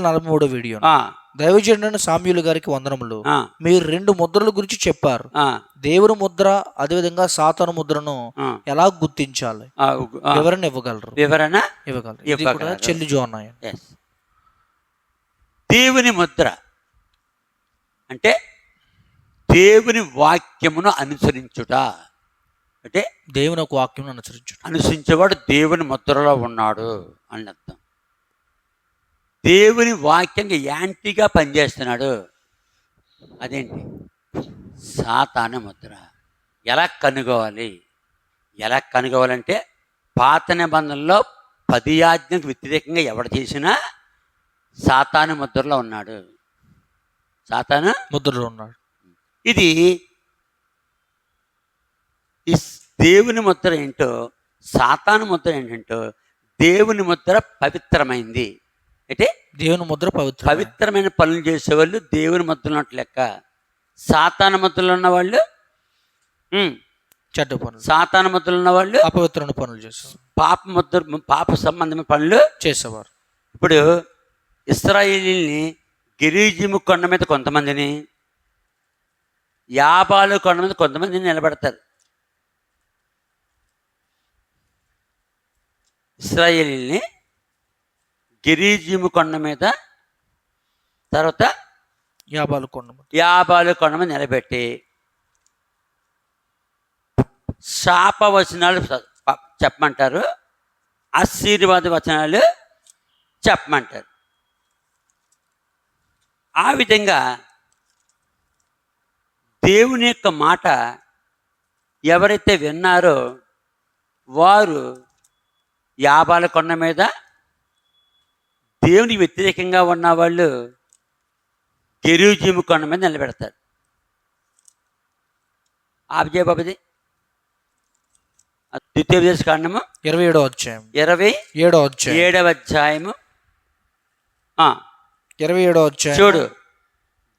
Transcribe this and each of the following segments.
నలభై మూడో video. దైవజనుడైన Samuel గారికి వందనములు. మీరు రెండు ముద్రల గురించి చెప్పారు. ఆ, దేవుని ముద్ర అదేవిధంగా సాతాను ముద్రను ఎలా గుర్తించాలి. వివరణ ఇవ్వగలరు. వివరణ ఇవ్వగలరు. చెల్లి జోన్నాయి Yes. దేవుని ముద్ర అంటే దేవుని వాక్యమును అనుసరించుట. అంటే దేవుని ఒక వాక్యం అనుసరించు అనుసరించేవాడు దేవుని ముద్రలో ఉన్నాడు అని అర్థం దేవుని వాక్యంగా యాంటీగా పనిచేస్తున్నాడు. అదేంటి? సాతాన ముద్ర. ఎలా కనుగోవాలి? ఎలా కనుగోవాలంటే పాత నిబంధనలో పది ఆజ్ఞకు వ్యతిరేకంగా ఎవడు చేసినా సాతాను ముద్రలో ఉన్నాడు. సాతాను ముద్రలో ఉన్నాడు. ఇది ఈ దేవుని ముద్ర ఏంటో సాతాను ముద్ర ఏంటంటో దేవుని ముద్ర పవిత్రమైంది. అంటే దేవుని ముద్ర పవిత్ర పవిత్రమైన పనులు చేసేవాళ్ళు దేవుని ముద్రలు లెక్క. సాతాన ముద్రలు ఉన్నవాళ్ళు ఉమ్, చెడ్డ పనులు. సాతాన ముద్రలు ఉన్నవాళ్ళు అపవిత్రమైన పనులు చేసేవారు. పాప ముద్ర పాప సంబంధమైన పనులు చేసేవారు. ఇప్పుడు ఇస్రాయేలీని గిరిజిము కొండ మీద కొంతమందిని యాబాలు కొండ మీద కొంతమందిని నిలబెడతారు. ఇస్రాయేలీని గిరిజిము కొండ మీద తర్వాత యాభాలు కొండ. యాబాలు కొండ మీద నిలబెట్టి శాపవచనాలు చెప్పమంటారు ఆశీర్వాద వచనాలు చెప్పమంటారు ఆ విధంగా దేవుని యొక్క మాట ఎవరైతే విన్నారో వారు యాబాల కొండ మీద దేవునికి వ్యతిరేకంగా ఉన్న వాళ్ళు గెరూజీము కొండ మీద నిలబెడతారు. బాబుది. ద్వితీయోపదేశ కాండము ఇరవై ఏడో అధ్యాయం ఇరవై ఏడో అధ్యాయం. ఏడవ అధ్యాయము. ఆ, ఇరవై ఏడో అధ్యాయం. చూడు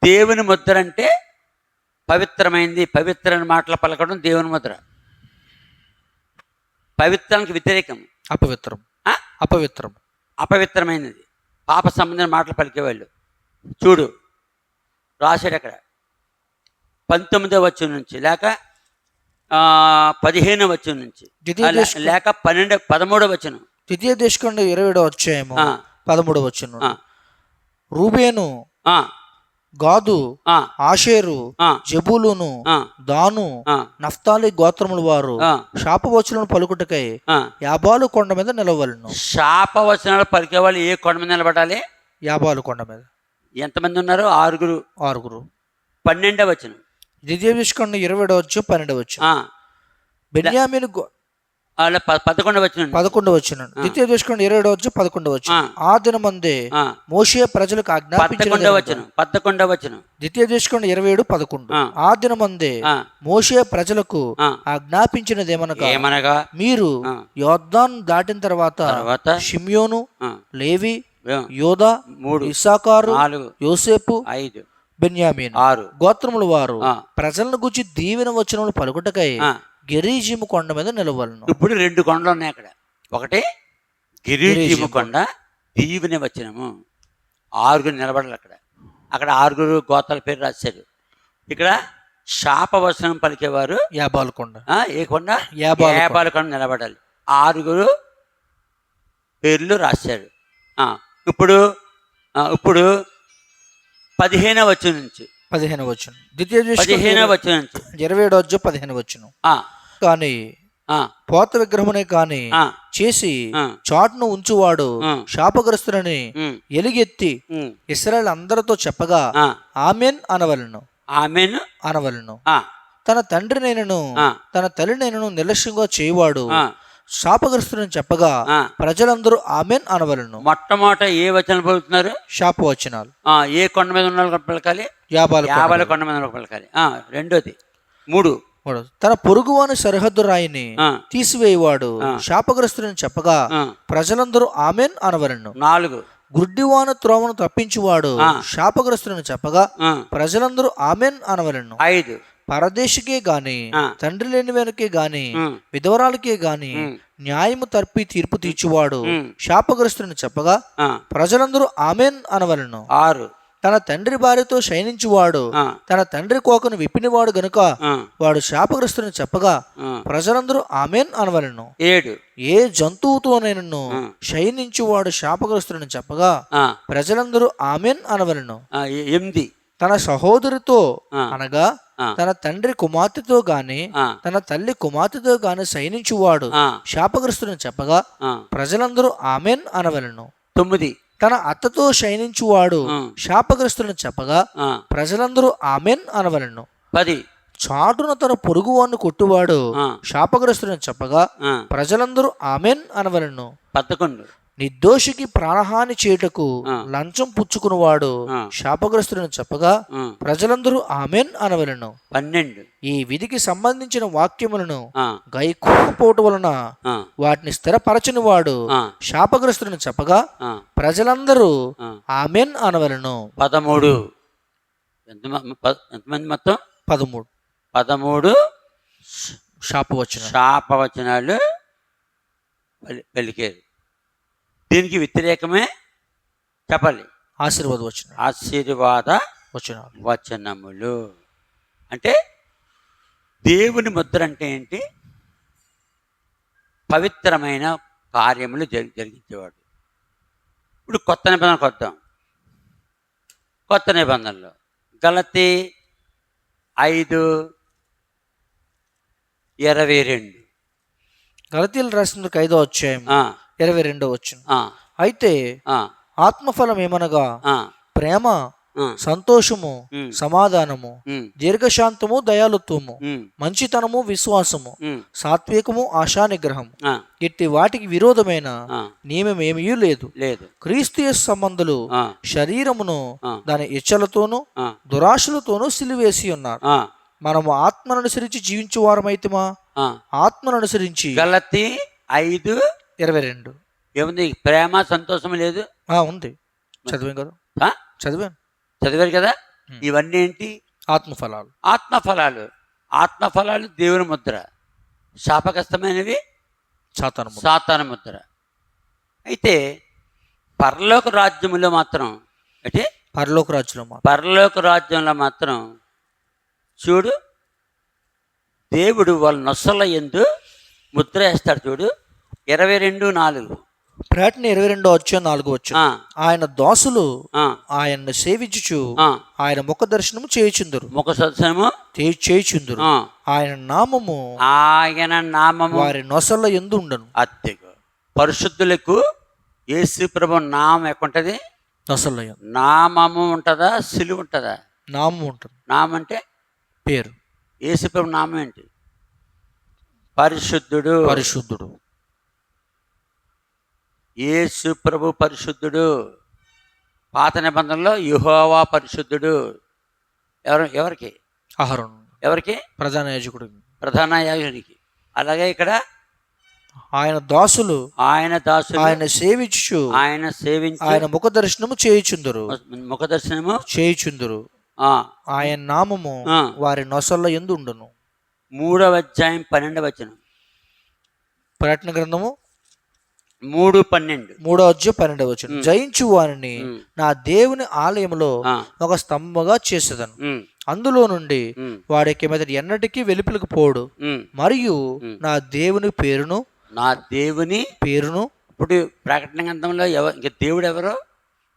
దేవుని ముద్ర అంటే పవిత్రమైంది. పవిత్రమైన మాటలు పలకడం దేవుని ముద్ర. పవిత్రానికి వ్యతిరేకం. అపవిత్రం? అపవిత్రం. అపవిత్రమైనది. పాప సంబంధమైన మాటలు పలికేవాళ్ళు. చూడు రాశాడు అక్కడ. పంతొమ్మిదో వచ్చం నుంచి లేక పదిహేనో వచ్చం నుంచి. లేక పన్నెండు పదమూడో వచ్చను ద్వితీయ దేశకండ ఇరవై ఆ. పదమూడవ వచ్చును రూబేను గాదు ఆషేరు జబూలును దాను నఫ్తాలి గోత్రముల వారు ఆ, శాపవచలను పలుకుటకై. యాబాలు కొండ మీద నిలవలను. శాపవచనాలు పలికేవాళ్ళు ఏ కొండ మీద నిలబడాలి? యాబాలు కొండ మీద. ఎంతమంది ఉన్నారు? ఆరుగురు. ఆరుగురు. పన్నెండవ వచనం. ద్వితీయ దేశకండ ఇరవై వచ్చు పన్నెండవ వచ్చు బెన్యామిన్ గో- వాళ్ళ ప- పదకొండవ వచనం. పదకొండవ వచ్చిన ద్వితీయ దేశకండ ఇరవై వచ్చు పదకొండవ వచ్చు ఆ. దినమందే మోషే ప్రజలకు ఆజ్ఞాపించిన వచనం పదకొండవ వచనం. ద్వితీయ దేశకండ ఇరవై ఏడు పదకొండు. ఆ. దినమందే మోషే ప్రజలకు ఆ. ఆజ్ఞాపించినదేమనగా ఏమనగా? మీరు. యోర్దాన్ దాటిన తర్వాత తర్వాత షిమ్యోను లేవి యోదా మూడు ఇసాకారు యోసేపు ఐదు బెన్యామీన్. ఆరు. గోత్రముల వారు. ప్రజలను గురించి దీవెన వచనములు పలుకుటకై గెరీజిము కొండ మీద నిలవలను. ఇప్పుడు రెండు కొండలు ఉన్నాయి అక్కడ. ఒకటి గిరిజీము కొండ దీవుని వచనము. ఆరుగురు నిలబడాలి అక్కడ. అక్కడ ఆరుగురు గోతాల పేరు రాశారు. ఇక్కడ శాపవచనం పలికేవారు యాబాలు కొండ. ఏ కొండ? యాబాలు కొండ. నిలబడాలి. ఆరుగురు పేర్లు రాశారు. ఇప్పుడు ఇప్పుడు పదిహేనవ వచ్చి నుంచి. పదిహేను వచ్చును ద్వితీయ దేశకండ పదిహేనవ వచ్చి నుంచి. ఇరవై ఏడు వచ్చి పదిహేను వచ్చును కానీ పోత విగ్రహమునే కాని చేసి చాటును ఉంచువాడు ఉమ్, ఎలుగెత్తి ఇస్రాయల్ అందరితో చెప్పగా ఆమెన్ అనవలను. ఆమెను అనవలను. తన తండ్రి నేనను తన తల్లి నేనను నిర్లక్ష్యంగా చేయవాడు శాపగ్రస్తుని చెప్పగా. ప్రజలందరూ ఆమెన్ అనవలను. మొట్టమొదట ఏ వచనం పలుకుతున్నారు? శాపవచనాలు ఆ, ఏ కొండ మీద ఉన్న పలకాలి? యాబాల యాభై కొండ మీద పలకాలి. రెండోది. మూడు. తన పొరుగువాని సరిహద్దు రాయిని తీసివేయవాడు. శాపగ్రస్తుని చెప్పగా ప్రజలందరూ ఆమెన్ అనవలను. నాలుగు. గుడ్డివాన త్రోవను తప్పించువాడు. శాపగ్రస్తుని చెప్పగా ప్రజలందరూ ఆమెన్ అనవలను. ఐదు. పరదేశికే గాని. తండ్రి లేని వెనకే గాని విధవరాలకే గాని న్యాయము తర్పి తీర్పు తీర్చువాడు. శాపగ్రస్తుని చెప్పగా ప్రజలందరూ ఆమెన్ అనవలను. ఆరు. తన తండ్రి భార్యతో శయనించువాడు తన తండ్రి కోకను విప్పినవాడు గనుక వాడు శాపగ్రస్తుని చెప్పగా. ప్రజలందరూ ఆమెన్ అనవలను. ఏడు. ఏ జంతువుతోనైనను. శయనించువాడు శాపగ్రస్తుని చెప్పగా ప్రజలందరూ ఆమెన్ అనవలను. ఎనిమిది. తన సహోదరితో. అనగా. తన తండ్రి కుమార్తెతో గాని తన తల్లి కుమార్తెతో గాని శయనించువాడు శాపగ్రస్తుని చెప్పగా. ప్రజలందరూ ఆమెన్ అనవలను. తొమ్మిది. తన అత్తతో శయనించువాడు ఆ. శాపగ్రస్తుని చెప్పగా ప్రజలందరూ ఆమెన్ అనవలను. పది. చాటున తన పొరుగువాన్ని కొట్టువాడు ఆ, శాపగ్రస్తుని చెప్పగా ప్రజలందరూ ఆమెన్ అనవలను. పదకొండు. నిర్దోషికి ప్రాణహాని చేయుటకు. లంచం పుచ్చుకునివాడు ఆ. శాపగ్రస్తుని చెప్పగా ప్రజలందరూ ఆమెన్ అనవలను. పన్నెండు. ఈ విధికి సంబంధించిన వాక్యములను గైకోకపోవటం వలన వాటిని స్థిరపరచని వాడు ఆ, శాపగ్రస్తుని చెప్పగా ప్రజలందరూ. ఆమెన్ అనవలను. పదమూడు. ఎంత ఎంతమంది మొత్తం? పదమూడు. పదమూడు. శాపవచన శాపవచనాలు పలి పలికారు దీనికి వ్యతిరేకమే చెప్పాలి. ఆశీర్వాద వచన ఆశీర్వాద వచనాలు. వచనములు. అంటే దేవుని ముద్ర అంటే ఏంటి? పవిత్రమైన కార్యములు జరి జరిగించేవాడు. ఇప్పుడు కొత్త నిబంధనకు వద్దాం కొత్త నిబంధనలు. గలతి ఐదు ఇరవై రెండు. గలతీలు రాసిన ఐదో అధ్యాయం ఆ, ఇరవై రెండో వచ్చిన. అయితే ఆత్మఫలం ఏమనగా ప్రేమ సంతోషము సమాధానము దీర్ఘశాంతము దయాలుత్వము మంచితనము విశ్వాసము సాత్వికము ఆశానిగ్రహం ఇట్టి వాటికి విరోధమైన నియమమేమీ లేదు. లేదు. క్రీస్తు యేసు సంబంధులు శరీరమును. దాని ఇచ్చలతోనూ దురాశలతోనూ సిలివేసి ఉన్నారు. మనము ఆత్మను అనుసరించి జీవించు వారమైతమా. ఆత్మను అనుసరించి గలతి ఐదు ఇరవై రెండు. ఏముంది? ప్రేమ సంతోషం లేదు? ఉంది. చదివాం కదా? చదివాను చదివారు కదా. ఇవన్నీ ఏంటి? ఆత్మఫలాలు. ఆత్మఫలాలు. ఆత్మఫలాలు దేవుని ముద్ర. శాపగ్రస్తమైనవి సాతాను సాతాన ముద్ర. అయితే పరలోక రాజ్యములో మాత్రం అంటే పరలోక రాజ్యంలో పరలోక రాజ్యంలో మాత్రం చూడు దేవుడు వాళ్ళ నొసల ఎందు ముద్ర వేస్తాడు చూడు. ఇరవై రెండు నాలుగు. ప్రకటన ఇరవై రెండో వచ్చే నాలుగు వచ్చు ఆయన దోసులు ఆయన్ను సేవించుచు. ఆయన ముఖ దర్శనము చేయుచుందురు. ముఖ తే- చేయుచుందురు. ఆయన నామము ఆయన నామము వారి నొసల ఎందు ఉండను. అత్తెగు పరిశుద్ధులకు యేసు ప్రభు నామం ఎక్కడుంటుంది? నొసల యందు. నామము ఉంటుందా? సిలువ ఉంటుందా? నామం ఉంటుంది. నామం అంటే? పేరు. యేసు ప్రభు నామం ఏంటి? పరిశుద్ధుడు. పరిశుద్ధుడు. యేసు ప్రభు పరిశుద్ధుడు. పాత నిబంధనలో యుహోవా పరిశుద్ధుడు. ఎవరు ఎవరికి? ఆహారం ఎవరికి? ప్రధాన యాజకుడు. ప్రధాన యాజకుడికి. అలాగే ఇక్కడ ఆయన దాసులు ఆయన దాసులు ఆయన సేవించుచు ఆయన సేవించి ఆయన ముఖ దర్శనము చేయుచుందురు. ముఖ దర్శనము చేయుచుందురు. ఆ, ఆయన నామము. వారి నొసల ఎందు ఉండును మూడవ అధ్యాయం పన్నెండవ వచనం. ప్రకటన గ్రంథము మూడు పన్నెండు. మూడో అధ్యాయం పన్నెండవ వచ్చిన జయించు వారిని నా దేవుని ఆలయంలో ఒక స్తంభగా చేసేదను. అందులో నుండి వాడికి మీదట ఎన్నటికీ వెలుపులకు పోడు. మరియు. నా దేవుని పేరును నా దేవుని పేరును ఇప్పుడు ప్రకటన గ్రంథంలో ఇంక దేవుడు ఎవరు?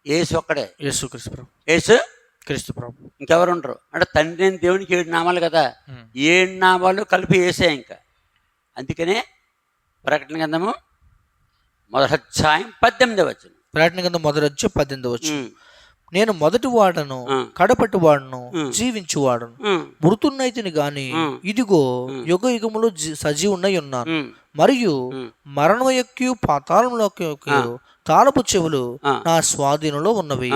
ఏసు ఒక్కడే. యేసు క్రీస్తు ప్రభు. ఏసు క్రీస్తు ప్రభు. ఇంకెవరు ఉండరు. అంటే తండ్రి దేవునికి ఏడు నామాలు కదా. ఏడు నామాలు కలిపి వేసే ఇంకా. అందుకనే ప్రకటన గ్రంథము మొదటి అధ్యాయం పద్దెనిమిది వచ్చిన ప్రకటన కింద మొదటి అధ్యాయం పద్దెనిమిది వచ్చు నేను మొదటి వాడను. కడపటి వాడను. జీవించు వాడను. మృతున్నైతిని గాని. ఇదిగో. యుగ యుగములు సజీవున్నై ఉన్నాను. మరియు మరణం యొక్క పాతాళంలోకి. తాళపు చెవులు. నా స్వాధీనంలో ఉన్నవి.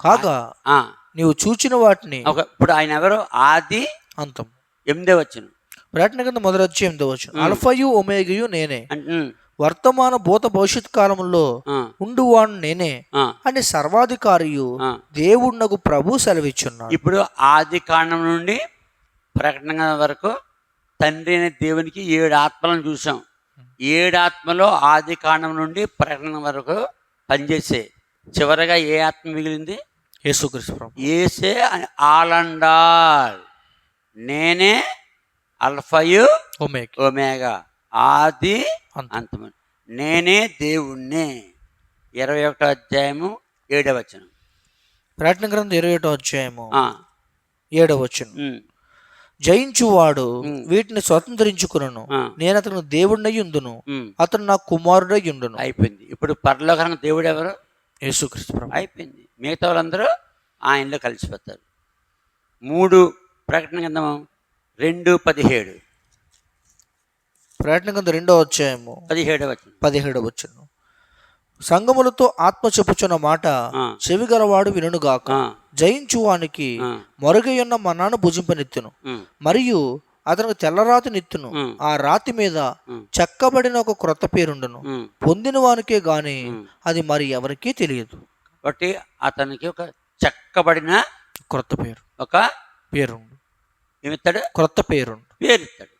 కాగా నీవు చూచిన వాటిని ఇప్పుడు ఆయన ఎవరు? ఆది అంతం. ఎనిమిదే వచ్చిన ప్రకటన కింద మొదటి అధ్యాయం వచ్చు అల్ఫయు ఒమేగయు నేనే. వర్తమాన భూత భవిష్యత్ కాలంలో ఉండువాడు నేనే అని సర్వాధికారియు దేవుడునకు ప్రభు సెలవిచ్చున్నాడు. ఇప్పుడు ఆది కాండం నుండి ప్రకటన వరకు తండ్రి అనే దేవునికి ఏడు ఆత్మలను చూసాం ఏడు ఆత్మలో ఆది కాండం నుండి ప్రకటన వరకు పనిచేసే. చివరగా ఏ ఆత్మ మిగిలింది? ప్రభు. ఏసే ఆలండాల్ నేనే అల్ఫయు ఒమేగా. ఆది అంతం. అంతము నేనే దేవుణ్ణి. ఇరవై ఒకటో అధ్యాయము ఏడవ వచనం. ప్రకటన గ్రంథం ఇరవై ఒకటో అధ్యాయము ఏడవ వచ్చును ఉమ్, జయించువాడు వీటిని స్వతంత్రించుకును ఆ, నేను అతను దేవుడినై ఉమ్, అతను నా కుమారుడై ఉండును. అయిపోయింది. ఇప్పుడు పరలోకరంగా దేవుడు ఎవరు యేసుక్రీస్తు అయిపోయింది. మిగతా వాళ్ళందరూ ఆయనలో కలిసిపోతారు. మూడు ప్రకటన గ్రంథము రెండు పదిహేడు. ప్రకటన గ్రంథం రెండో అధ్యాయము పదిహేడు వచనం. పదిహేడవ వచ్చును సంగములతో ఆత్మ చెప్పుచున్న మాట ఆ, చెవిగలవాడు వినుగాక జయించువానికి మరుగయున్న మన్నాను భుజింపనెత్తును. మరియు అతనికి తెల్లరాతి నెత్తును. ఆ రాతి మీద చెక్కబడిన ఒక క్రొత్త పేరుండును. పొందిన వానికే గాని. అది మరి ఎవరికీ తెలియదు. కాబట్టి అతనికి ఒక చెక్కబడిన క్రొత్త పేరు. ఒక పేరుండు. ఏమిస్తాడు క్రొత్త పేరుండు. పేరు ఇస్తాడు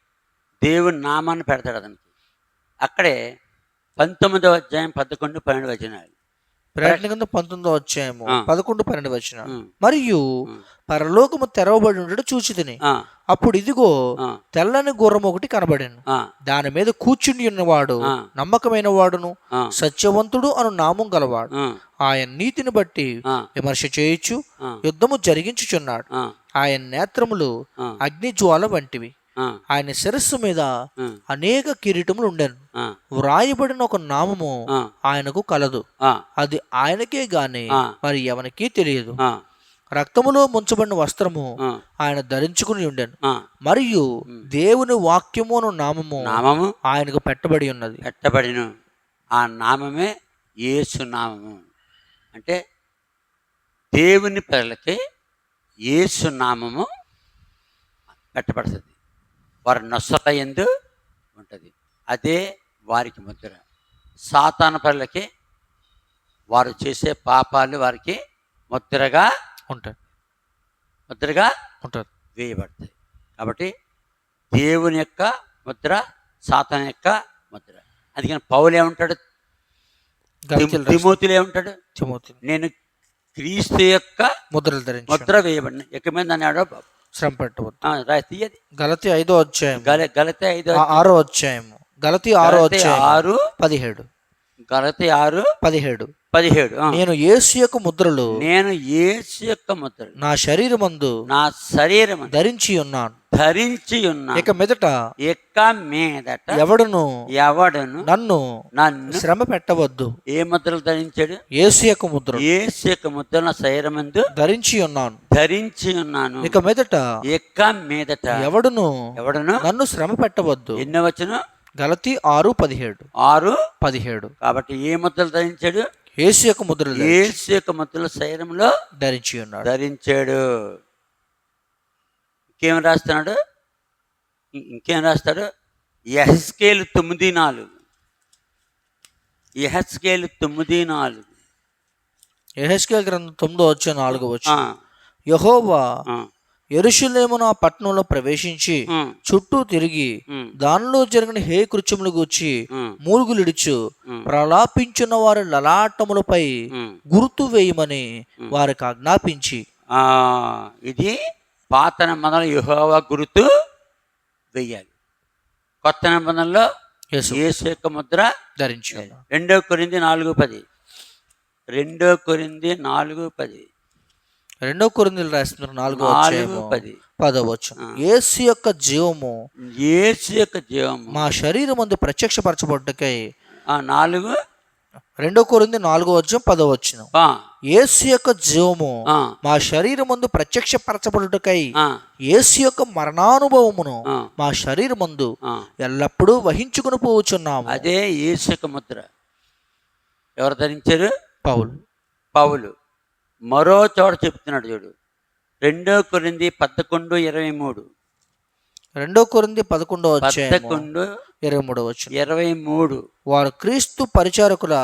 దేవుని నామాన్ని పెడతాడు అతనికి. అక్కడే పంతొమ్మిదవ అధ్యాయం పదకొండు పన్నెండు వచనాలు. ప్రకటన కింద పంతొమ్మిదో అధ్యాయము ఆ. పదకొండు పన్నెండు వచ్చిన మరియు పరలోకము తెరవబడి ఉండడు చూచి తిని ఆ, అప్పుడు ఇదిగో తెల్లని గుర్రం ఒకటి కనబడాను. దాని మీద కూర్చుని ఉన్నవాడు. నమ్మకమైన వాడును. సత్యవంతుడు అను నామం గలవాడు. ఆయన నీతిని బట్టి విమర్శ చేయొచ్చు యుద్ధము జరిగించుచున్నాడు. ఆయన నేత్రములు అగ్నిజ్వాల వంటివి. ఆయన శిరస్సు మీద అనేక కిరీటములు ఉండెను. వ్రాయబడిన ఒక నామము ఆయనకు కలదు. అది ఆయనకే గాని. మరి ఎవరికీ తెలియదు. రక్తములో ముంచబడిన వస్త్రము ఆయన ధరించుకుని ఉండెను. మరియు దేవుని వాక్యము నామము నామము? ఆయనకు పెట్టబడి ఉన్నది. పెట్టబడిను. ఆ నామమే యేసు నామము. అంటే దేవుని పిల్లలకి యేసు నామము పెట్టబడుతుంది. వారి నొసట ఎందు ఉంటుంది. అదే వారికి ముద్ర. సాతాన పిల్లలకి వారు చేసే పాపాలు వారికి ముద్రగా ఉంటుంది ముద్రగా ఉంటుంది వేయబడతాయి. కాబట్టి దేవుని యొక్క ముద్ర సాతాన్ యొక్క ముద్ర. అందుకని పౌలు ఏమంటాడు? తిమోతులు ఏమంటాడు? తిమోతి నేను క్రీస్తు యొక్క ముద్రలు ధరించి ముద్ర వేయబడిన ఎక్క మీద అన్నాడు శ్రమ పెట్టవద్దు. గలతి ఐదో అధ్యాయం. గల గలత ఐదు ఆరో అధ్యాయము. గలతి ఆరో అధ్యాయం ఆరు. పదిహేడు. గలత ఆరు. పదిహేడు. పదిహేడు. నేను యేసు యొక్క ముద్రలు నేను యేసు యొక్క ముద్ర నా శరీరమందు నా శరీరం ధరించి ఉన్నాను. ధరించి ఉన్నా ఇక మీదట ఎక్క మీదట ఎవడును? ఎవడను? నన్ను నన్ను శ్రమ పెట్టవద్దు. ఏ ముద్రలు ధరించాడు? యేసు యొక్క ముద్ర యేసు యొక్క ముద్ర నా శరీరమందు ధరించి ఉన్నాను. ధరించి ఉన్నాను. ఇక మీదట ఎక్క మీదట ఎవడును? ఎవడను? నన్ను శ్రమ పెట్టవద్దు. ఎన్నో వచ్చును గలతి ఆరు పదిహేడు. ఆరు పదిహేడు. కాబట్టి ఏ ముద్రలు ధరించాడు? యేసు యొక్క ముద్రలు ధరి- యేసు యొక్క ముద్రలు శరీరంలో ధరించి ఉన్నాడు. ధరించాడు. ఇంకేం రాస్తున్నాడు? ఇంకేం రాస్తాడు? ఎహస్కేలు తొమ్మిది నాలుగు. ఎహస్కేలు తొమ్మిది నాలుగు. యెహెజ్కేలు గ్రంథం తొమ్మిదో వచ్చే నాలుగో వచ్చి ఆ, యహోవా ఆ, పట్టణంలో ప్రవేశించి చుట్టూ తిరిగి దానిలో జరిగిన హే కృత్యములు గూర్చి మూలుగులిడుచు ప్రలాపించున్న వారి లలాటములపై. గుర్తు వేయమని వారికి ఆజ్ఞాపించి. ఆ, ఇది పాత నిబంధనలు యెహోవా గుర్తు వెయ్యాలి కొత్త నిబంధనలో యేసు. యొక్క ముద్ర ధరించి. ఉన్నాడు రెండో కొరింది నాలుగు పది. రెండో కొరింది నాలుగు పది. రెండో కొరిందులు రాస్తున్నారు నాలుగో అధ్యాయము పది. పదవచ్చు యేసు యొక్క జీవము యేసు యొక్క జీవము. మా శరీరం అందు ప్రత్యక్షపరచబడ్డకై ఆ నాలుగు? రెండో కొరింది నాలుగో అధ్యాయం పదవచ్చును ఆ, యేసు యొక్క జీవము మా శరీరం ముందు ప్రత్యక్షపరచబడుటకై యేసు యొక్క మరణానుభవమును మా శరీరమందు ఆ. ఎల్లప్పుడూ వహించుకుని పోవచ్చున్నాము అదే యేసు యొక్క ముద్ర. ఎవరు ధరించారు? పౌలు. పౌలు. మరో చోట చెప్తున్నాడు చూడు. రెండో కొరింది పదకొండు ఇరవై మూడు. రెండో కొరింది పదకొండో పదకొండు ఇరవై మూడో వచ్చిన ఇరవై మూడు. వారు క్రీస్తు పరిచారకుల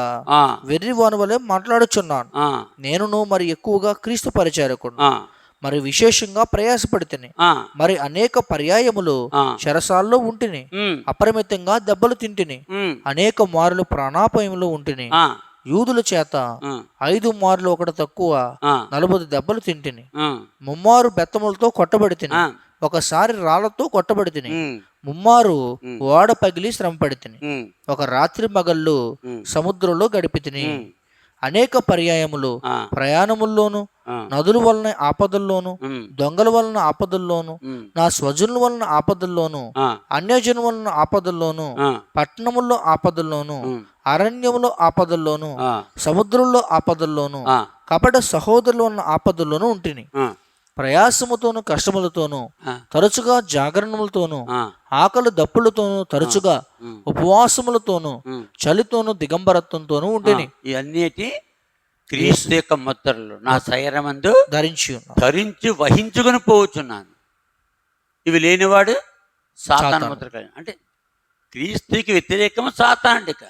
వెర్రి వాని వలె మాట్లాడుచున్నాను. ఆ, నేనును మరి ఎక్కువగా క్రీస్తు పరిచారకుడు మరి విశేషంగా ప్రయాసపడితిని. మరి అనేక పర్యాయములు ఆ, చెరసాల్లో ఉంటిని. అపరిమితంగా దెబ్బలు తింటిని. అనేక మారులు ప్రాణాపాయంలో ఉంటిని. యూదుల చేత ఐదు మార్లు ఒకటి తక్కువ నలభై దెబ్బలు తింటిని. ముమ్మారు బెత్తములతో కొట్టబడి తిని ఒకసారి రాళ్ళతో కొట్టబడి తిని ముమ్మారు. ఓడ పగిలి శ్రమపడి తిని ఒక రాత్రి మగళ్ళు సముద్రంలో గడిపి తిని అనేక పర్యాయములు ప్రయాణముల్లోను నదుల వలన ఆపదల్లోను దొంగల వలన ఆపదల్లోను నా స్వజనుల వలన ఆపదల్లోను ఆ, అన్యజను వలన ఆపదల్లోను పట్టణముల్లో ఆపదల్లోను అరణ్యములో ఆపదల్లోను సముద్రంలో ఆపదల్లోను కపట సహోదరులు ఉన్న ఆపదల్లోనూ ఉంటిని. ఆ, ప్రయాసముతోను కష్టములతోను తరచుగా జాగరణములతోను ఆకలి దప్పులతోను తరచుగా ఉపవాసములతోను. చలితోను దిగంబరత్వంతోను ఉంటిని. ఇవన్నీ క్రీస్తు యొక్క ముద్రలు నా శరీరమందు ధరించి ధరించి వహించుకుని పోవచ్చున్నాను ఇవి లేనివాడు సాతాన. ముద్ర అంటే క్రీస్తుకి వ్యతిరేకము సాతాండిక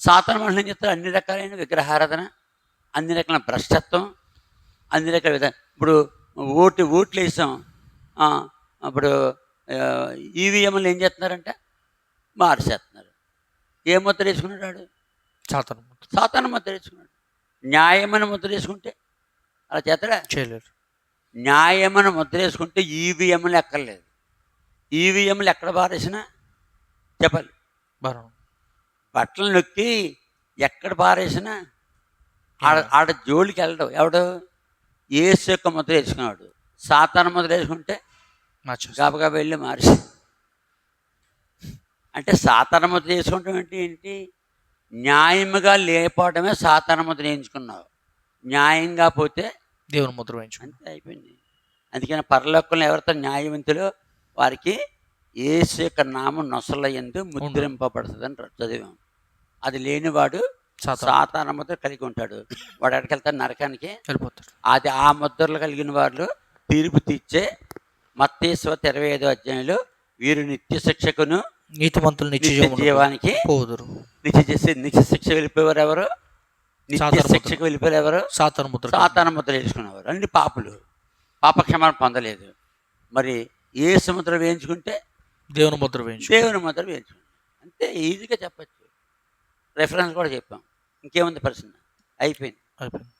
సాతాన మనుషులు చెప్తారు? అన్ని రకాలైన విగ్రహారాధన అన్ని రకాల భ్రష్టత్వం అన్ని రకాల విధ ఇప్పుడు ఓటు ఓట్లు వేసాం. అప్పుడు ఈవీఎంలు ఏం చేస్తున్నారంట? మార్చేస్తున్నారు. ఏ ముద్ర వేసుకున్నాడు వాడు? సాతాను ముద్ర. సాతాన ముద్ర వేసుకున్నాడు. న్యాయమైన ముద్ర వేసుకుంటే అలా చేస్తాడా? చేయలేరు న్యాయమైన ముద్ర వేసుకుంటే ఈవీఎంలు ఎక్కర్లేదు. ఈవీఎంలు ఎక్కడ పారేసినా చెప్పాలి. బరం. బట్టలు నొక్కి ఎక్కడ పారేసినా ఆడ ఆడ జోలికి వెళ్ళడు. ఎవడు? ఏసు యొక్క ముద్ర వేసుకున్నాడు సాతాన ముద్ర వేసుకుంటే. గబగబా వెళ్ళి మార్చి అంటే సాతాన ముద్ర వేసుకుంటాం అంటే ఏంటి? న్యాయముగా లేకపోవడమే సాతాన ముద్ర వేయించుకున్నావు. న్యాయంగా పోతే దేవుని ముద్ర వేయించు అంతే అయిపోయింది. అందుకని పరలోకంలో ఎవరితో న్యాయవంతులో వారికి ఏసు యొక్క నామం నొసలయ్యందు ముద్రింపబడుతుంది అని చదివాం. అది లేనివాడు సాతాను ముద్ర కలిగి ఉంటాడు. వాడు ఎక్కడికి వెళ్తాడు? నరకానికి. వెళ్ళిపోతాడు. అది ఆ ముద్రలు కలిగిన వాళ్ళు తీర్పు తీర్చే మత్తేశ్వ ఇరవై ఐదో అధ్యాయంలో వీరు నిత్య శిక్షకును నీతిమంతులు నిత్య జీవానికి పోదురు. నిత్య చేసే నిత్య శిక్ష వెళ్ళిపోయేవారు ఎవరు? నిత్య. శిక్షకు వెళ్ళిపోయారు ఎవరు? సాతాను ముద్ర సాతాన ముద్ర వేసుకునేవారు. అన్ని పాపులు. పాపక్షమాన్ని పొందలేదు. మరి ఏ సముద్రం వేయించుకుంటే దేవుని ముద్ర వేయించు దేవుని ముద్ర వేయించుకుంటాం. అంతే ఈజీగా చెప్పచ్చు. రెఫరెన్స్ కూడా చెప్పాం. ఇంకేముంది ప్రశ్న అయిపోయింది. అయిపోయింది.